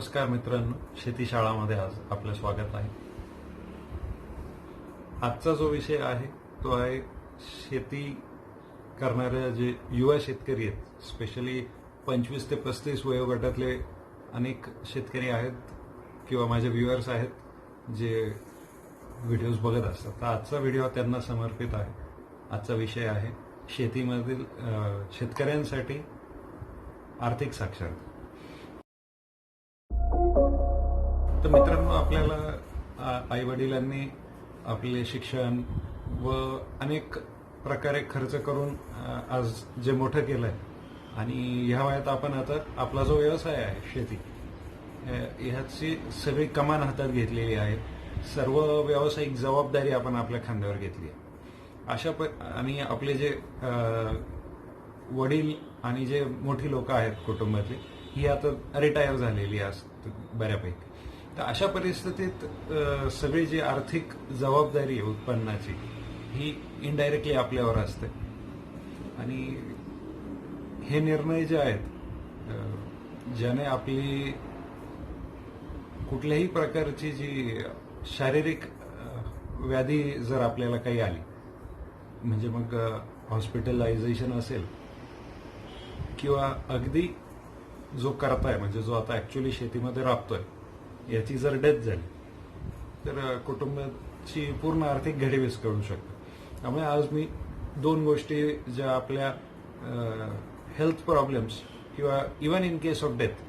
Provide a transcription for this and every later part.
नमस्कार मित्रांनो शेती शाळामध्ये आज आपलं स्वागत आहे. आजचा जो विषय आहे तो आहे शेती करणाऱ्या जे युवा शेतकरी आहेत स्पेशली पंचवीस ते पस्तीस वयोगटातले अनेक शेतकरी आहेत किंवा माझे व्ह्युअर्स आहेत जे व्हिडिओज बघत असतात. तर आजचा व्हिडिओ त्यांना समर्पित आहे. आजचा विषय आहे शेतीमधील शेतकऱ्यांसाठी आर्थिक साक्षरता. तर मित्रांनो आपल्याला आई वडिलांनी आपले शिक्षण व अनेक प्रकारे खर्च करून आज जे मोठं केलंय. आणि ह्या वयात आपण आता आपला जो व्यवसाय आहे शेती ह्याची सगळी कमान हातात घेतलेली आहे. सर्व व्यावसायिक जबाबदारी आपण आपल्या खांद्यावर घेतली आहे. अशा प आणि आपले जे वडील आणि जे मोठी लोक आहेत कुटुंबातली ही आता रिटायर झालेली असतात बऱ्यापैकी. तर अशा परिस्थितीत सगळी जी आर्थिक जबाबदारी आहे उत्पन्नाची ही इनडायरेक्टली आपल्यावर असते. आणि हे निर्णय जे आहेत ज्याने आपली कुठल्याही प्रकारची जी शारीरिक व्याधी जर आपल्याला काही आली म्हणजे मग हॉस्पिटलायझेशन असेल किंवा अगदी जो करताय म्हणजे जो आता ऍक्च्युली शेतीमध्ये राबतोय याची जर डेथ झाली तर कुटुंबाची पूर्ण आर्थिक घडी विस्कळू शकते. त्यामुळे आज मी दोन गोष्टी ज्या आपल्या हेल्थ प्रॉब्लेम्स किंवा even in case of death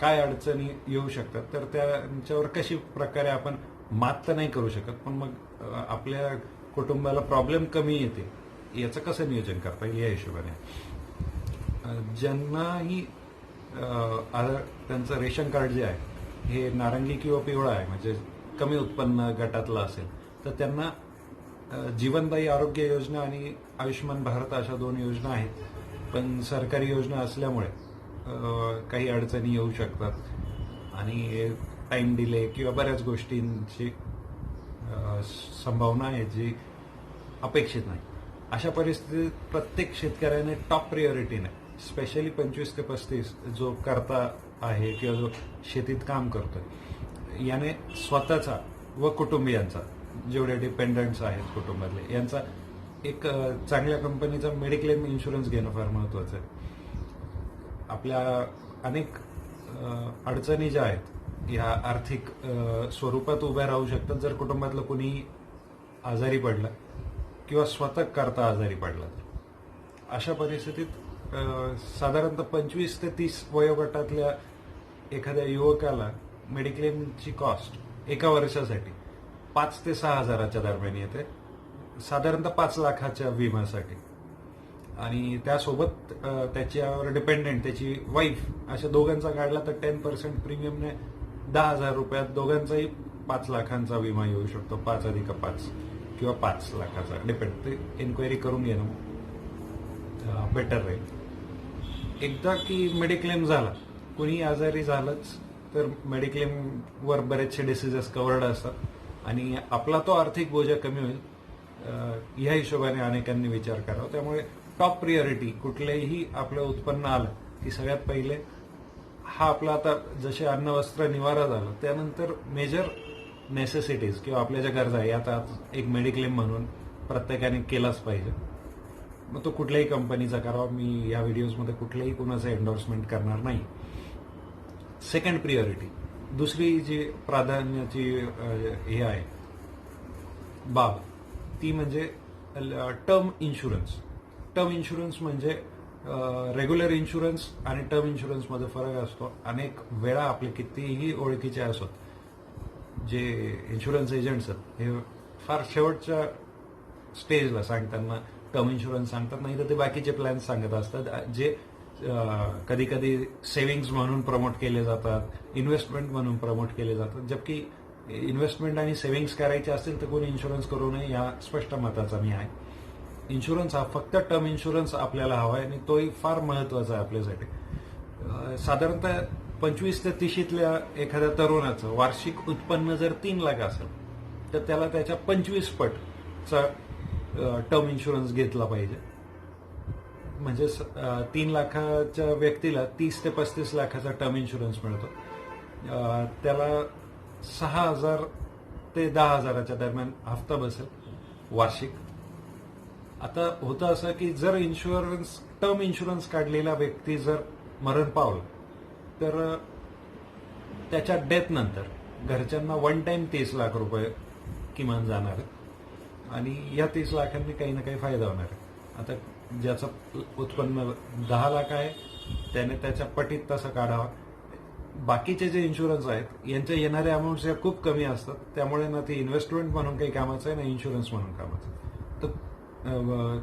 काय अडचणी येऊ शकतात तर त्यांच्यावर कशी प्रकारे आपण मात तर नाही करू शकत पण मग आपल्या कुटुंबाला प्रॉब्लेम कमी येते याचं कसं नियोजन करता येईल या हिशोबाने? ज्यांनाही त्यांचं रेशन कार्ड जे आहे हे नारंगी किंवा पिवळा आहे म्हणजे कमी उत्पन्न गटातलं असेल तर त्यांना जीवनदायी आरोग्य योजना आणि आयुष्यमान भारत अशा दोन योजना आहेत. पण सरकारी योजना असल्यामुळे काही अडचणी येऊ शकतात. आणि टाईम डिले किंवा बऱ्याच गोष्टींची संभावना आहे जी अपेक्षित नाही. अशा परिस्थितीत प्रत्येक शेतकऱ्याने टॉप प्रिओरिटीने स्पेशली पंचवीस ते पस्तीस जो करता आहे किंवा जो शेतीत काम करतोय याने स्वतःचा व कुटुंबियांचा जेवढे डिपेंडंट्स आहेत कुटुंबातले यांचा एक चांगल्या कंपनीचा मेडिक्लेम इन्शुरन्स घेणं फार महत्वाचं आहे. आपल्या अनेक अडचणी ज्या आहेत ह्या आर्थिक स्वरूपात उभ्या राहू शकतात. जर कुटुंबातलं कोणी आजारी पडलं किंवा स्वतः करता आजारी पडला तर अशा परिस्थितीत साधारणतः पंचवीस ते तीस वयोगटातल्या एखाद्या युवकाला मेडिक्लेमची कॉस्ट एका वर्षासाठी पाच ते सहा हजाराच्या दरम्यान येते. साधारणतः पाच लाखाच्या विम्यासाठी. आणि त्यासोबत त्याच्यावर डिपेंडेंट त्याची वाईफ अशा दोघांचा काढला तर टेन पर्सेंट प्रीमियमने दहा हजार रुपयात दोघांचाही पाच लाखांचा विमा येऊ शकतो. पाच अधिक पाच किंवा पाच लाखाचा. डिपेंड ते एन्क्वायरी करून घेणं बेटर राहील. एकदा की मेडिक्लेम झाला कुणी आजारी झालंच तर मेडिक्लेमवर बरेचसे डिसिजेस कवर्ड असतात. आणि आपला तो आर्थिक बोजा कमी होईल. ह्या या हिशोबाने अनेकांनी विचार करावा. त्यामुळे टॉप प्रिओरिटी कुठलेही आपलं उत्पन्न आलं की सगळ्यात पहिले. हा आपला आता जसे अन्न वस्त्र निवारा झाला त्यानंतर मेजर नेसेसिटीज किंवा आपल्या ज्या गरजा आहे आता एक मेडिक्लेम म्हणून प्रत्येकाने केलाच पाहिजे. मग तो कुठल्याही कंपनीचा करावा. मी या व्हिडिओजमध्ये कुठल्याही कुणाचं एन्डोर्समेंट करणार नाही. सेकंड प्रियॉरिटी दुसरी जी प्राधान्याची हे आहे बाब ती म्हणजे टर्म इन्शुरन्स टर्म इन्शुरन्स म्हणजे रेग्युलर इन्शुरन्स आणि टर्म इन्शुरन्समध्ये फरक असतो. अनेक वेळा आपले कितीही ओळखीचे असोत जे इन्शुरन्स एजंट्स आहेत हे फार शेवटच्या स्टेजला सांगताना टर्म इन्शुरन्स सांगतात नाही तर ते बाकीचे प्लॅन सांगत असतात जे कधी कधी सेव्हिंग्ज म्हणून प्रमोट केले जातात इन्व्हेस्टमेंट म्हणून प्रमोट केले जातात. जबकी इन्व्हेस्टमेंट आणि सेव्हिंग्ज करायचे असतील तर कोणी इन्शुरन्स करू नये या स्पष्ट मताचा मी आहे. इन्शुरन्स हा फक्त टर्म इन्शुरन्स आपल्याला हवा आहे आणि तोही फार महत्त्वाचा आहे आपल्यासाठी. साधारणतः पंचवीस ते तीशीतल्या एखाद्या तरुणाचं वार्षिक उत्पन्न जर तीन लाख असेल तर त्याला त्याच्या पंचवीस पटचा टर्म इन्शुरन्स घेतला पाहिजे. म्हणजे स- तीन लाखाच्या व्यक्तीला तीस ते पस्तीस लाखाचा टर्म इन्शुरन्स मिळतो. त्याला सहा हजार ते दहा हजाराच्या दरम्यान हप्ता बसेल वार्षिक. आता होतं असं की जर इन्शुरन्स टर्म इन्शुरन्स काढलेला व्यक्ती जर मरण पावला तर त्याच्या डेथनंतर घरच्यांना वन टाइम तीस लाख रुपये किमान जाणार. आणि या तीस लाखांनी काही ना काही फायदा होणार. आहे आता ज्याचं उत्पन्न दहा लाख आहे त्याने त्याच्या पटीत तसं काढावा. बाकीचे जे इन्शुरन्स आहेत यांच्या येणाऱ्या अमाऊंट्स या खूप कमी असतात. त्यामुळे ना ते इन्व्हेस्टमेंट म्हणून काही कामाचं आहे ना इन्शुरन्स म्हणून कामाचं आहे. तर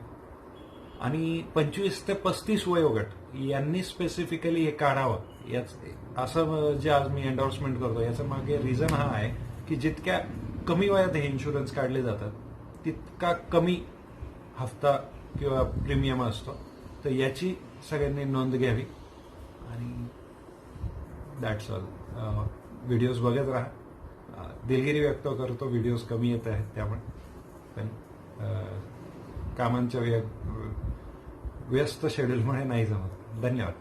आणि पंचवीस ते पस्तीस वयोगट यांनी स्पेसिफिकली हे काढावं. याच असं जे आज मी एन्डॉर्समेंट करतो याच्या मागे रिझन हा आहे की जितक्या कमी वयात हे इन्शुरन्स काढले जातात तितका कमी हप्ता किंवा प्रीमियम असतो तर याची सगळ्यांनी नोंद घ्यावी. आणि दॅट्स ऑल व्हिडिओज बघत राहा. दिलगिरी व्यक्त करतो व्हिडिओज कमी येत आहेत त्यामुळे. पण कामांच्या व्य- व्यस्त शेड्यूलमुळे नाही जमत. धन्यवाद.